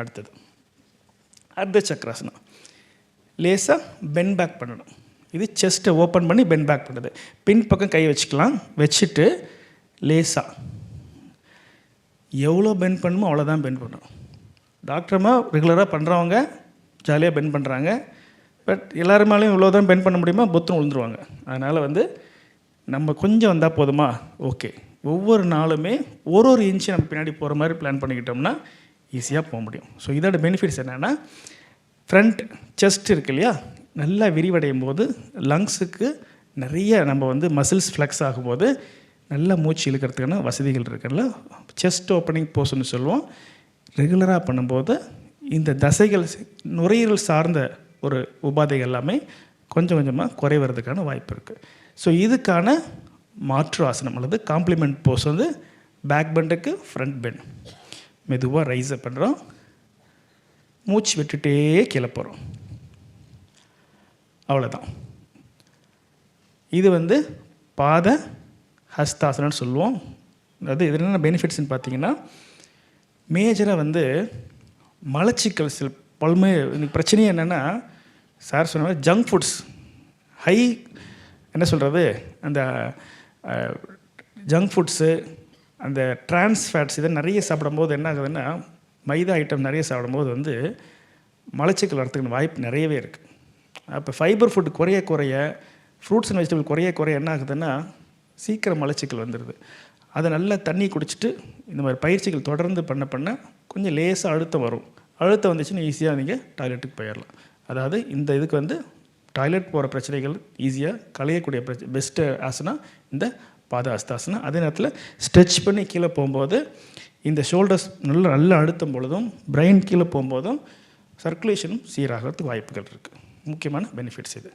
அடுத்தது. அர்த்த சக்கராசனம் லேசாக பென் பேக் பண்ணணும். இது செஸ்ட்டை ஓப்பன் பண்ணி பென் பேக் பண்ணுது. பின் பக்கம் கை வச்சுக்கலாம். வச்சுட்டு லேசாக எவ்வளோ பென் பண்ணுமோ அவ்வளோதான் பென் பண்ணணும் டாக்டர்மா ரெகுலராக பண்ணுறவங்க ஜாலியாக பென் பண்ணுறாங்க பட் எல்லாருமாலையும் இவ்வளோ தான் பென் பண்ண முடியுமா புத்தம் விழுந்துருவாங்க. அதனால் வந்து நம்ம கொஞ்சம் வந்தால் போதுமா? ஓகே ஒவ்வொரு நாளுமே ஒரு ஒரு இன்ச்சு நம்ம பின்னாடி போகிற மாதிரி பிளான் பண்ணிக்கிட்டோம்னா ஈஸியாக போக முடியும். ஸோ இதோட பெனிஃபிட்ஸ் என்னென்னா ஃப்ரண்ட் செஸ்ட் இருக்கு இல்லையா? நல்லா விரிவடையும் போது லங்ஸுக்கு நிறைய நம்ம வந்து மசில்ஸ் ஃப்ளெக்ஸ் ஆகும்போது நல்லா மூச்சு இழுக்கிறதுக்கான வசதிகள் இருக்குல்ல செஸ்ட் ஓப்பனிங் போஸ்ன்னு சொல்லுவோம். ரெகுலராக பண்ணும்போது இந்த தசைகள் நுரையீரல் சார்ந்த ஒரு உபாதைகள் எல்லாமே கொஞ்சம் கொஞ்சமாக குறைவதுக்கான வாய்ப்பு இருக்குது ஸோ இதுக்கான மாற்று ஆசனம் அல்லது காம்ப்ளிமெண்ட் போஸ் வந்து பேக் பெண்டுக்கு ஃப்ரண்ட் பெண்ட் மெதுவாக ரைஸை பண்ணுறோம் மூச்சு விட்டுட்டே கீழே போகிறோம் அவ்வளோதான் இது வந்து பாத ஹஸ்தாசனம்னு சொல்லுவோம். அதாவது இதில் என்னென்ன பெனிஃபிட்ஸ்னு பார்த்தீங்கன்னா மேஜராக வந்து மலச்சிக்கல் சில பல்மே பிரச்சனையே என்னென்னா சார் சொன்ன மாதிரி ஜங்க் ஃபுட்ஸ் ஹை என்ன சொல்கிறது அந்த ஜங்க் ஃபுட்ஸு அந்த ட்ரான்ஸ் ஃபேட்ஸ் இதை நிறைய சாப்பிடும்போது என்ன ஆகுதுன்னா மைதா ஐட்டம் நிறைய சாப்பிடும்போது வந்து மலச்சிக்கல் வரத்துக்கு வாய்ப்பு நிறையவே இருக்குது அப்போ ஃபைபர் ஃபுட் குறைய குறைய ஃப்ரூட்ஸ் அண்ட் வெஜிடபிள் குறைய குறைய என்ன ஆகுதுன்னா சீக்கிரம் மலச்சிக்கல் வந்துடுது அதை நல்லா தண்ணி குடிச்சிட்டு இந்த மாதிரி பயிற்சிகள் தொடர்ந்து பண்ண பண்ண கொஞ்சம் லேசாக அழுத்தம் வரும். அழுத்தம் வந்துச்சுன்னா ஈஸியாக நீங்கள் டாய்லெட்டுக்கு போயிடலாம் அதாவது இந்த இதுக்கு வந்து டாய்லெட் போகிற பிரச்சனைகள் ஈஸியாக களையக்கூடிய பிரச்ச பெஸ்ட்டு ஆசனா இந்த பாத அதே நேரத்தில் ஸ்ட்ரெச் பண்ணி கீழே போகும்போது இந்த ஷோல்டர்ஸ் நல்ல நல்லா அழுத்தம் பொழுதும் பிரெயின் கீழே போகும்போதும் சர்க்குலேஷனும் சீராகிறதுக்கு வாய்ப்புகள் இருக்குது முக்கியமான பெனிஃபிட்ஸ் இது.